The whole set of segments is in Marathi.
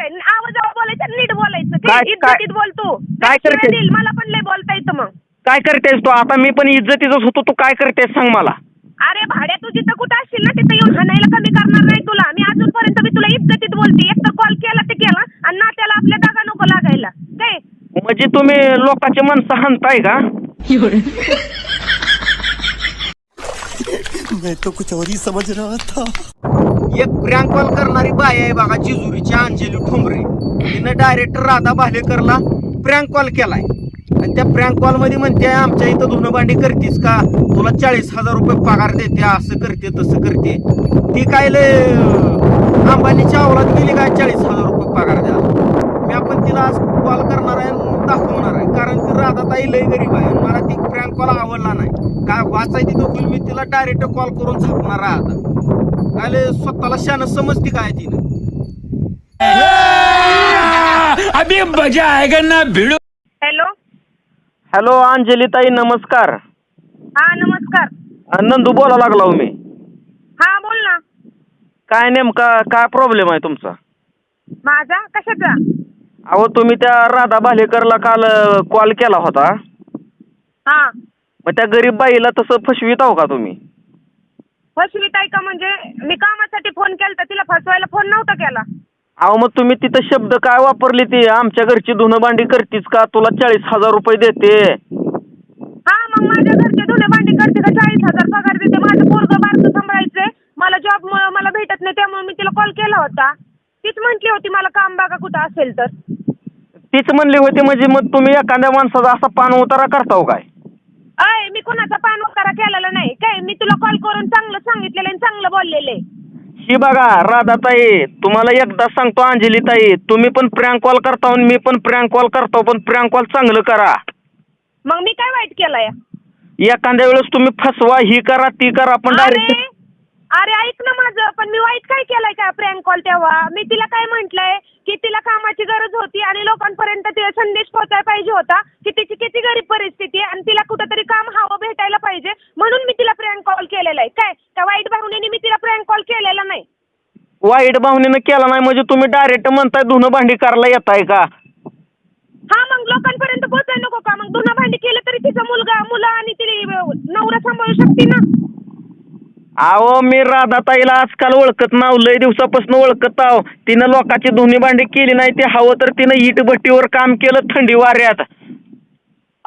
आहे आवाज बोलायचं नीट बोलायचं. काय- काय इज्जतीत काय- बोलतो काय करते? देईल? मला पण लय बोलता येतं मग. काय करतेस तू? आता मी पण इज्जतीतच होतो. तू काय करतेस सांग मला. अरे भाड्या तू जिथं कुठं असशील ना तिथं येऊन हाणायला कमी करणार नाही तुला. मी अजूनपर्यंत मी तुला इज्जतीत बोलते. एक तर कॉल केला ते केला आणि नात्याला आपल्या दागा नको लागायला. काय? म्हणजे तुम्ही लोकांचे माणसं हाणताय का? मैं तो कुछ और ही समझ रहा था एक प्रँक कॉल करणारी बाई आहे बघा जिजुरीची अंजली ठोंबरे तिनं डायरेक्टर राधा भालेकरला प्रँक कॉल केलाय. आणि त्या प्रँक कॉलमध्ये म्हणते आमच्या इथं धुणं भांडी करतीस का? तुला चाळीस हजार रुपये पगार देते असं करते तसं करते. ती काय लय अंबानीच्या अवलात गेली काय? चाळीस हजार रुपये पगार द्या. मी आपण तिला आज कॉल करणार आहे दाखवणार आहे. कारण ती राधा ताई लय गरीब आहे मला ती प्रँक कॉल आवडला नाही. काय वाचायची तो होईल मी तिला डायरेक्ट कॉल करून झापणार आहे आता. काय लय स्वतःला शान समजते काय तिनं. अभी मजा आएगा ना भिड़ो. हॅलो. हॅलो अंजली ताई नमस्कार. हा नमस्कार. नंदू बोला लागला हो मी. हा बोल ना. काय नेमका काय प्रॉब्लेम आहे तुमचा? माझा? कशाचा? अहो तुम्ही त्या राधा भालेकरला काल कॉल केला होता. हा. मग त्या गरीब बाईला तसं फसवीत आहो का तुम्ही? फसवीत आहे का म्हणजे? मी कामासाठी फोन केला तिला फसवायला फोन नव्हता केला. अहो मग तुम्ही तिथं शब्द काय वापरले ते? आमच्या घरची धुणं भांडी करतीस का? तुला चाळीस हजार रुपये देते. हा मग माझ्या घरचे धुणे भांडी करते का? चाळीस हजार पगार देते. माझं पोरग बारकं सांभाळायचंय. मला जॉब मला भेटत नाही त्यामुळे मी तिला कॉल केला होता. तीच म्हटली होती मला काम बघा कुठं असेल तर. तीच म्हणली होती म्हणजे मग तुम्ही एखाद्या माणसाचा असा पान उतारा करताव काय? अय मी कुणाचा पान वकारा केलेला नाही. काय मी तुला कॉल करून चांगलं सांगितलेलं आणि चांगलं बोललेलं. आहे ही बघा राधाताई तुम्हाला एकदा सांगतो अंजली ताई तुम्ही पण प्रँक कॉल करता आणि मी पण प्रँक कॉल करतो पण प्रँक कॉल चांगलं करा. मग मी काय वाईट केलंय? एखाद्या वेळेस तुम्ही फसवा ही करा ती करा पण अरे डायरेक्ट अरे ऐक ना माझं पण मी वाईट काय केलंय का प्रँक कॉल तेव्हा? मी तिला काय म्हंटलय? की तिला कामाची गरज होती आणि लोकांपर्यंत तिला संदेश पोहोचायला पाहिजे होता की तिची किती गरीब परिस्थिती आहे आणि तिला कुठंतरी काम हवं भेटायला पाहिजे म्हणून मी तिला प्रँक कॉल केलेला आहे. काय? त्या वाईट भावनेने मी तिला प्रँक कॉल केलेला नाही. वाईट भावनेनं केला नाही म्हणजे तुम्ही डायरेक्ट म्हणताय धुणं भांडी करायला येताय का? हा मग लोकांपर्यंत पोहोचायला नको का? मग धुणं भांडी केलं तरी तिचा मुलगा मुलं आणि तिने नवरा सांभाळू शकते ना? अहो मी राधाताईला आजकाल ओळखत नाव लय दिवसापासून ओळखत आहो. तिनं लोकांची धुणी भांडी केली नाही ते हवं तर तिनं इट भट्टीवर काम केलं थंडी वाऱ्यात.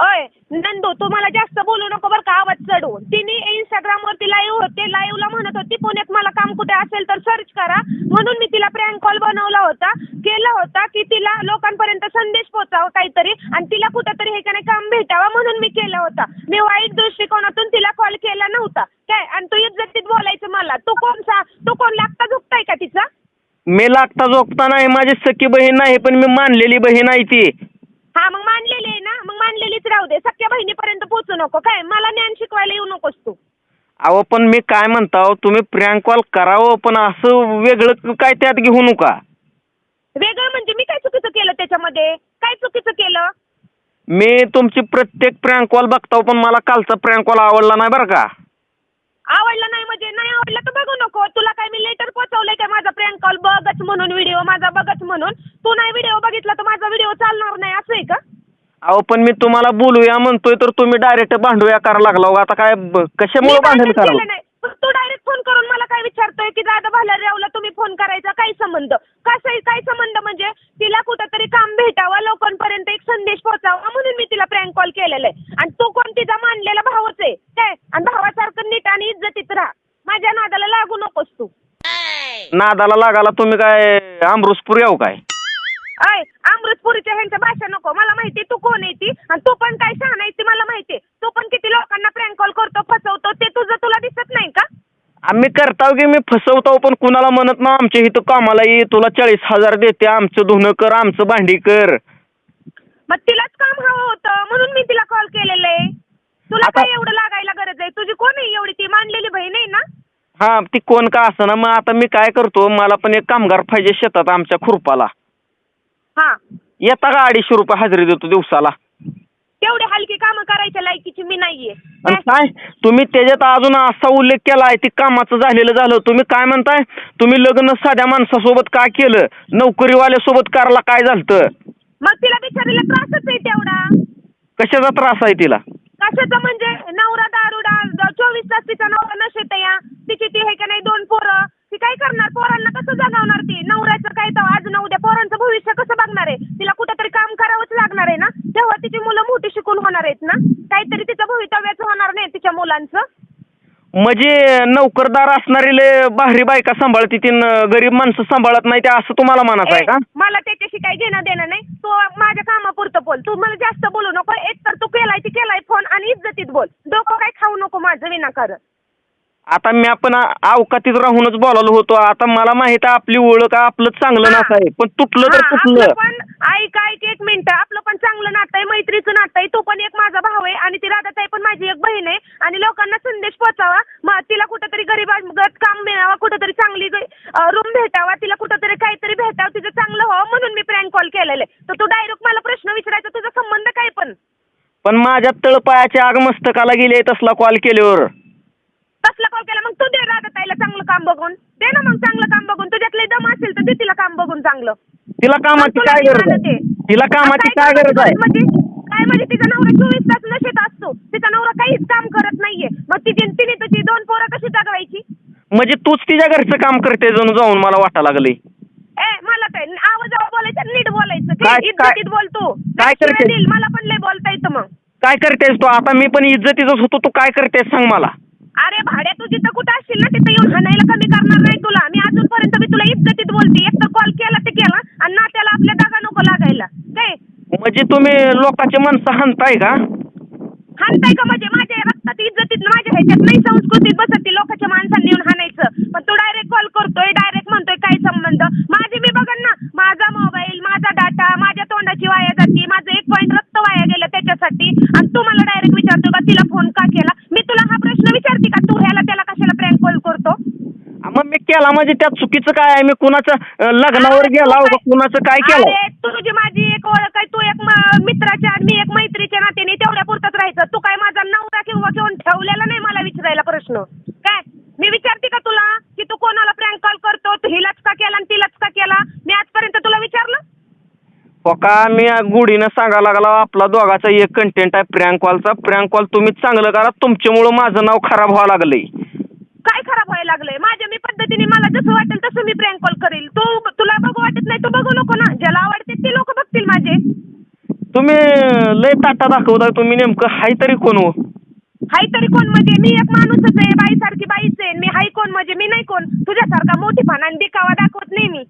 अय नंदू तू मला जास्त बोलू नको बरं का? आवाज चढवून. तिने इंस्टाग्राम वरती लाईव्ह होते लाईव्हला म्हणत होती पुण्यात मला काम कुठे असेल तर सर्च करा. म्हणून मी तिला प्रँक कॉल बनवला होता. केला होता की तिला लोकांपर्यंत संदेश पोचावा काहीतरी आणि तिला कुठेतरी हे का नाही काम भेटावा म्हणून मी केला होता. मी वाईट दृष्टिकोनातून तिला कॉल केला नव्हता. काय? आणि तू इज्जतीत बोलायचं मला. तू कोणचा? तू कोण लागता झुकताय का तिचा? मी लागता जोगता नाही माझी सखी बहीण नाही पण मी मानलेली बहीण आहे ती. हा मग मानलेली आहे मानलेलीच राहू दे. सख्या बहिणीपर्यंत पोचू नको. काय? मला ज्ञान शिकवायला येऊ नकोस तू. अहो पण मी काय म्हणताव तुम्ही प्रँक कॉल करावं पण असं वेगळं काय त्यात घेऊ नका. वेगळं म्हणजे मी काय चुकीचं केलं त्याच्यामध्ये? काय चुकीचं केलं? मी तुमची प्रत्येक प्रँक कॉल बघताव पण मला कालचा प्रँक कॉल आवडला नाही बरं का. आवडला नाही म्हणजे? नाही आवडला तर बघू नको. तुला काय मी लेटर पोचवलंय काय माझा प्रँक कॉल बघच म्हणून व्हिडिओ माझा बघच म्हणून. तू नाही व्हिडिओ बघितला तर माझा व्हिडिओ चालणार नाही. असं आहे का? अहो पण मी तुम्हाला बोलूया म्हणतोय तर तुम्ही डायरेक्ट भांडूया करायला लागला हो. आता काय ब- कशामुळे भांडण करावं पण तू डायरेक्ट फोन करून मला काय विचारतोय की दादा भालारावला तुम्ही फोन करायचा काय संबंध? कसं काय संबंध म्हणजे? तिला कुठंतरी काम भेटावं लोकांपर्यंत एक संदेश पोहोचावा म्हणून मी तिला प्रँक कॉल केलेला आहे. आणि तू कोण? तिचा मानलेला भावच आहे. काय? आणि भावासारखं नीट आणि इज्जतीत राहा. माझ्या नादाला लागू नकोस तू. नादाला लागाला तुम्ही काय अमृतपूर येऊ काय? आम्ही करताव की मी फसवतो पण कुणाला म्हणत ना आमच्या इथं कामाला ये तुला चाळीस हजार देते आमचं धुणं कर आमचं भांडी कर. मग तिलाच काम हवं होतं म्हणून मी तिला कॉल केलेलं. आहे तुला आता- काय एवढं लागायला गरज आहे? तुझी कोण आहे एवढी? ती मानलेली बहीण आहे ना? हा ती कोण का असं मग आता मी काय करतो मला पण एक कामगार पाहिजे शेतात आमच्या खुरपाला. हा. येता का अडीचशे रुपये हजेरी देतो दिवसाला? तेवढी हलकी कामं करायच्या लायकीची मी नाहीये. काय? तुम्ही त्याच्यात अजून असा उल्लेख केलाय ते कामाचं झालेलं झालं. तुम्ही काय म्हणताय? तुम्ही लग्न साध्या माणसासोबत का केलं? नोकरीवाल्यासोबत करायला काय झालं मग तिला बिचारीला त्रासच आहे तेवढा. कशाचा त्रास आहे तिला? कशाचं म्हणजे? नवरा दारुडा चोवीस तास तिचा नवरा नशेत या तिची ती हे का नाही दोन पोरं ती काय करणार पोरांना कसं जगवणार ती नवऱ्याचं काय तर आज ना उद्या पोरांचं भविष्य कसं बघणार आहे तिला कुठेतरी काम करावंच लागणार आहे ना तेव्हा तिची मुलं मोठी शिकून होणार आहेत ना काहीतरी तिचं भवितव्याचं होणार नाही तिच्या मुलांचं म्हणजे नोकरदार असणारी भारी बायका सांभाळती गरीब माणसं सांभाळत नाही ते असं तुम्हाला म्हणायचं आहे का? मला त्याच्याशी काही घेणं देणं नाही. तू माझ्या कामापुरतं बोल. तू मला जास्त बोलू नको. एक तर तू केलाय ती केलाय. फोन आणि इज्जतीत बोल. डोकं काय खाऊ नको माझं विनाकारण. आता मी आपण अवकातीत राहूनच बोलालो होतो. आता मला माहीत आहे आपली ओळख आपलं चांगलं. नातं आहे. पण तुटलं तर तुटलं. पण ऐक ऐक एक मिनिट. आपलं पण चांगलं नातं आहे मैत्रीचं नातं आहे. तो पण एक माझा भाऊ आहे आणि ती राधाताई पण माझी एक बहीण आहे. आणि लोकांना संदेश पोचावा मग तिला कुठेतरी गरीबागत काम मिळावा कुठेतरी चांगली रूम भेटावा तिला कुठेतरी काहीतरी भेटावं तिचं चांगलं व्हावं म्हणून मी प्रँक कॉल केलेला आहे. तर तू डायरेक्ट मला प्रश्न विचारायचा तुझा संबंध काय पण? पण माझ्या तळपायाच्या आग मस्तकाला गेले तसला कॉल केल्यावर. कसला कॉल केला मग तू दे राधाताईला चांगलं काम बघून. दे ना मग चांगलं काम बघून. तुझ्यातले दम असेल तर दे तिला काम बघून चांगलं. तिला कामाची तुला काय गरज. आहे? तिला कामाची आता काय गरज आहे? म्हणजे? काय म्हणजे तिचा नवरा चोवीस तास नशेत असतो. तिचा नवरा काहीच काम करत नाहीये. मग तिची तिने तुझी दोन पोरं कशी जगवायची? म्हणजे तूच तिच्या घरचं काम करते जणू जाऊन मला वाटा लागले. ए मला काय आवाजावर बोलायचं नीट बोलायचं. काय- काय इज्जतीत बोलतो. काय शिव्या करते? देईल, मला पण लय बोलता येतं मग. काय करतेस तू? आता मी पण इज्जतीतच होतो. तू काय करतेस सांग मला. अरे भाड्या तू जिथं कुठं असशील ना तिथं येऊन हाणायला कमी करणार नाही तुला. मी अजूनपर्यंत मी तुला इज्जतीत बोलते. एक तर कॉल केला ते केला आणि नात्याला आपल्या दागा नको लागायला. काय? म्हणजे तुम्ही लोकांची माणसं हाणताय का? हाणताय का म्हणजे? माझ्या रक्तात इज्जतीत माझ्या ह्याच्यात नाही संस्कृतीत बसत ती लोकांच्या माणसांनी येऊन हाणायचं. पण तू डायरेक्ट कॉल करतोय डायरेक्ट म्हणतोय काय संबंध? माझे मी बघन ना माझा मोबाईल माझा डाटा माझ्या तोंडाची वाया जाते माझं एक पॉईंट रक्त वाया गेलं त्याच्यासाठी. आणि तू मला डायरेक्ट विचारतो का तिला फोन केला म्हणजे त्यात चुकीचं काय आहे? मी कुणाचं अं, लग्नावर गेला का कुणाचं काय केलं? अरे तुझी माझी एक ओळख आहे. तू एक म- मित्राच्या आणि मी एक मैत्रीच्या नात्याने तेवढ्या पुरतच राहायचं. तू काय माझा नवरा किंवा घेऊन ठेवलेला नाही मला विचारायला प्रश्न? काय? मी विचारते का तुला की तू कोणाला प्रँक कॉल करतो? तू हिलाच का केला आणि तिलाच का केला. मी आजपर्यंत तुला विचारलं? हो का? मी गुढीनं सांगायला लागला आपला दोघाचा एक कंटेंट आहे प्रँक कॉलचा प्रँक कॉल तुम्ही चांगलं करा. तुमच्यामुळं माझं नाव खराब व्हावं लागलंय. काय खराब व्हायला लागलंय? माझ्या मी पद्धतीने मला जसं वाटेल तसं मी प्रँक कॉल करेल. तू तुला बघू वाटत नाही तू बघू नको ना. ज्याला आवडते ते लोक बघतील माझे. तुम्ही लय ताटा दाखवता तुम्ही नेमकं. हाय तरी कोण हो? हाय तरी कोण म्हणजे? मी एक माणूसच आहे बाईसारखी बाईच आहे. मी हाय कोण म्हणजे? मी नाही कोण. तुझ्यासारखा मोठी आणि दिखावा दाखवत नाही मी.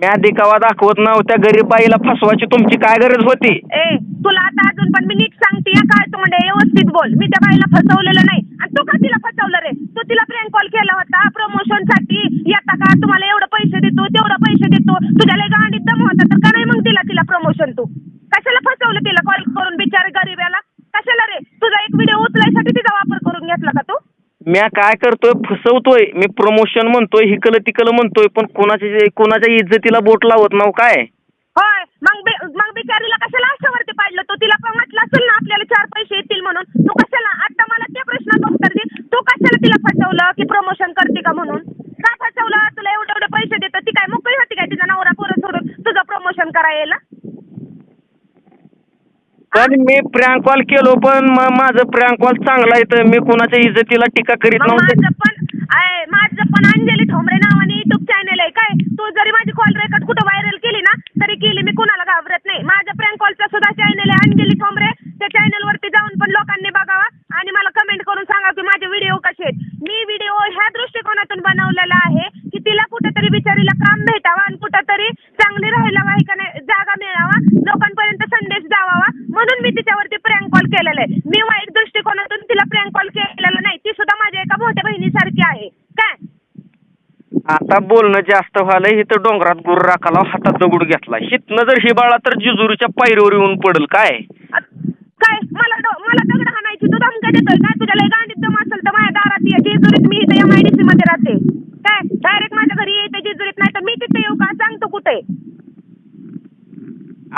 म्या दिकावा दाखवत नव्हत्या गरीब बाईला फसवायची तुमची काय गरज होती? ए तुला आता अजून पण मी नीट सांगते या काय तोंड आहे, व्यवस्थित बोल. मी त्या बाईला फसवलेलं नाही. आणि तू का तिला फसवलं रे? तू तिला फ्रेंड कॉल केला होता प्रमोशनसाठी. येता का? तुम्हाला एवढं पैसे देतो तेवढं पैसे देतो. तुझ्या लय गांडीत दम होता तर का नाही मग तिला तिला प्रमोशन तू? कशाला फसवलं तिला कॉल करून बिचारी गरीबाला कशाला रे? तुझा एक व्हिडिओ उचलायसाठी तिचा वापर करून घेतला का तू म्या काय करतोय फसवतोय मी प्रमोशन म्हणतोय हिकल तिकल म्हणतोय पण कोणाच्या कोणाच्या इज्जतीला बोट लावत नाव काय? होय मग बे- मग बिचारीला कशाला आशावरती पाडलं? तो तिला पण म्हटलं असेल ना आपल्याला चार पैसे येतील म्हणून. तू कशाला आता मला त्या प्रश्नाचं उत्तर दे. तू कशाला तिला फसवलं की प्रमोशन करते का म्हणून का फसवलं तुला एवढे एवढे पैसे देतं ती काय मोकळी होती काय तिचा नवरा पोरं सोडून तुझं प्रमोशन करायला पण मी प्रँक कॉल केलो पण म- माझं प्रँक कॉल चांगला आहे तर मी कोणाच्या इज्जतीला टीका करीत नव्हते माझं पण आहे माझं पण अंजली ठोंबरे नावाने युट्यूब चॅनल आहे काय तू जरी माझी कॉल रेकॉर्ड कुठं व्हायरल केली ना तरी केली मी कुणाला घाबरत नाही माझं प्रँक कॉलचा सुद्धा चॅनल आहे अंजली ठोंबरे त्या चॅनल वरती जाऊन पण लोकांनी बघावा आणि मला कमेंट करून सांगा की माझे व्हिडिओ कसे आहेत मी व्हिडिओ ह्या दृष्टिकोनातून बनवलेला आहे की तिला कुठेतरी बिचारीला काम भेटावा आणि कुठेतरी चांगली राहायला वाही का नाही जागा मिळावा लोकांपर्यंत संदेश द्यावा म्हणून मी तिच्यावरती प्रँक कॉल केलेला आहे मी वाईट दृष्टिकोनातून तिला प्रँक कॉल केलेला नाही ती सुद्धा माझ्या एका मोठ्या बहिणीसारखी आहे काय आता बोलणं जास्त झालंय इथं डोंगरात गुरु राखाला हातात दगड घेतला हितनं जर हिबाळा तर जिजुरीच्या पायरीवर येऊन पडेल काय? काय? मला डो- मला दगड हाणायची तू धमक्या देतोय काय तुझ्या लय गांडीत दम असेल तर माझ्या दारात ये. जेजुरीत मी इथे एम आय डी सी मध्ये राहते. काय? डायरेक्ट माझ्या घरी येते जेजुरीत नाही तर मी तिथे येऊ का? सांग तू कुठे?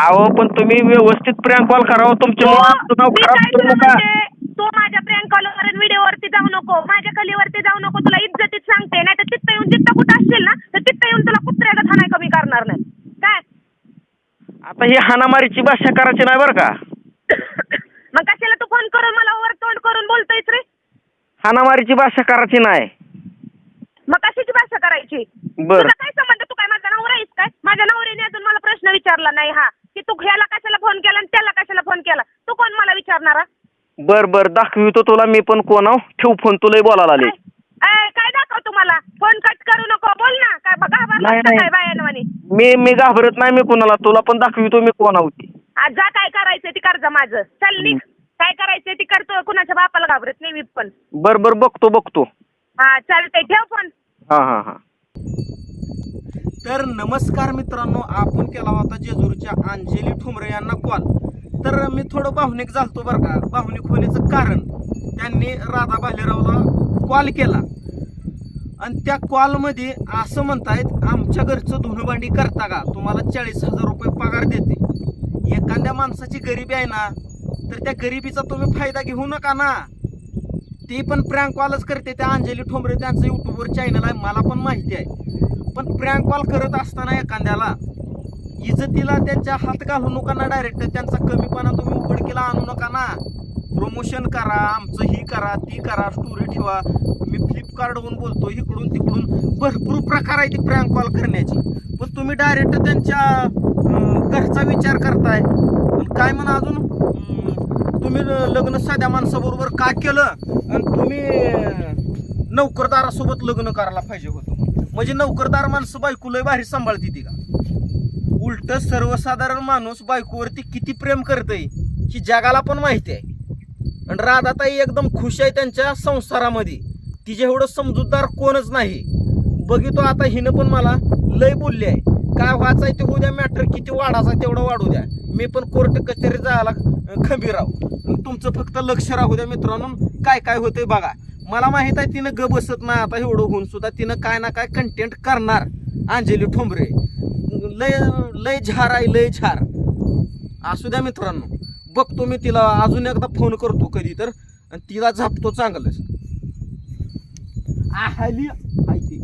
अहो पण तुम्ही व्यवस्थित प्रँक कॉल करावं. तुमच्या तू- मुलं आमचं नाव मी खराब काय करू तुला नका. म्हणते, तू माझ्या प्रियंका कॉलवर व्हिडिओवरती जाऊ नको माझ्या कलीवरती जाऊ नको तुला इज्जतीत सांगते नाही तर तिथं येऊन जिथं कुठं असशील ना तर तिथं येऊन तुला कुत्र्याचा खाना कमी करणार नाही काय आता ही हाणामारीची भाषा करायची नाही बरं का? मग कशाला तू फोन करून मला वर तोंड करून बोलतोयस रे? हाणामारीची भाषा करायची नाही. मग कशाची भाषा करायची? बर. तुला काय संबंध? तू काय माझा नवरा आहेस काय? माझ्या नवऱ्याने अजून मला प्रश्न विचारला नाही हा. की तू ह्याला कशाला फोन केला आणि त्याला कशाला फोन केला? तू कोण मला विचारणारा? बर बर दाखवितो तुला मी पण कोण आहो? ठेव फोन तुलाही बोलायला आले काय? काय दाखव तुम्हाला? फोन कट करू नको बोल ना. काय बघा नाही, नाही. काय मी मी घाबरत नाही मी कोणाला तुला पण दाखवितो मी कोण आज जा काय करायचंय ती कर्ज माझं. चल निघ. काय करायचंय ती करतो कुणाच्या बापाला घाबरत नाही मी पण. बर बर बघतो बघतो. हा चालतंय ठेव फोन. हा हा हा. तर नमस्कार मित्रांनो आपण केला होता जेजूरच्या अंजली ठुमरे यांना कॉल तर मी थोडं भावनिक झालतो बरं का. भावनिक होण्याचं कारण त्यांनी राधा भालेरावला कॉल केला. आणि त्या कॉलमध्ये असं म्हणतायत आमच्या घरचं धुणभांडी करता का? तुम्हाला चाळीस हजार रुपये पगार देते. एखाद्या माणसाची गरिबी आहे ना तर त्या गरिबीचा तुम्ही फायदा घेऊ नका ना. ते पण प्रँक कॉलच करते. त्या अंजली ठोंबरे त्यांचं युट्यूबवर चॅनल आहे मला पण माहिती आहे. पण प्रँक कॉल करत असताना एखाद्याला इज्जतीला त्यांच्या हात घालू नका ना डायरेक्ट त्यांचा कमीपणा तुम्ही उघडकीला आणू नका ना. प्रमोशन करा आमचं ही करा ती करा स्टोरी ठेवा. मी फ्लिपकार्टवरून बोलतो इकडून तिकडून. भरपूर प्रकार आहे ती प्रँक कॉल करण्याची. पण तुम्ही डायरेक्ट त्यांच्या घरचा विचार करताय. पण काय म्हणा अजून? तुम्ही लग्न साध्या माणसाबरोबर का केलं? आणि तुम्ही नोकरदारासोबत लग्न करायला पाहिजे होतं. म्हणजे नोकरदार माणसं बायकोला भारी सांभाळती ती का? उलट सर्वसाधारण माणूस बायकोवरती किती प्रेम करतय ही जगाला पण माहिती आहे. आणि राधाताई एकदम खुश आहे त्यांच्या संसारामध्ये. तिच्या एवढं समजूतदार कोणच नाही. बघितो आता हिनं पण मला लय बोलली आहे. काय व्हायचं आहे ते होऊ द्या मॅटर किती वाढायचा तेवढं वाढू द्या. मी पण कोर्ट कचेरी जायला अं, खंबीर राहू. तुमचं फक्त लक्ष राहू द्या मित्रांनो. काय काय होतंय बघा. मला माहीत आहे तिनं ग बसत नाही आता एवढं होऊन सुद्धा. तिनं काय ना काय कंटेंट करणार. अंजली ठोंबरे. लय लय झार आहे लय झार. असू द्या मित्रांनो. बघतो मी तिला. अजून एकदा फोन करतो कधी तर. आणि तिला झापतो चांगलंच. आहाली आहे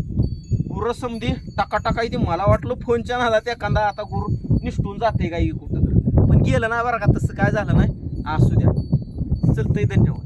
गुरं समधी टाका टाका मला वाटलं फोनच्या नादात एखादा आता गुरु निष्ठून जाते काही कुठं तर पण गेलं ना बरं का तसं काय झालं नाही. असू द्या. चलतंय धन्यवाद.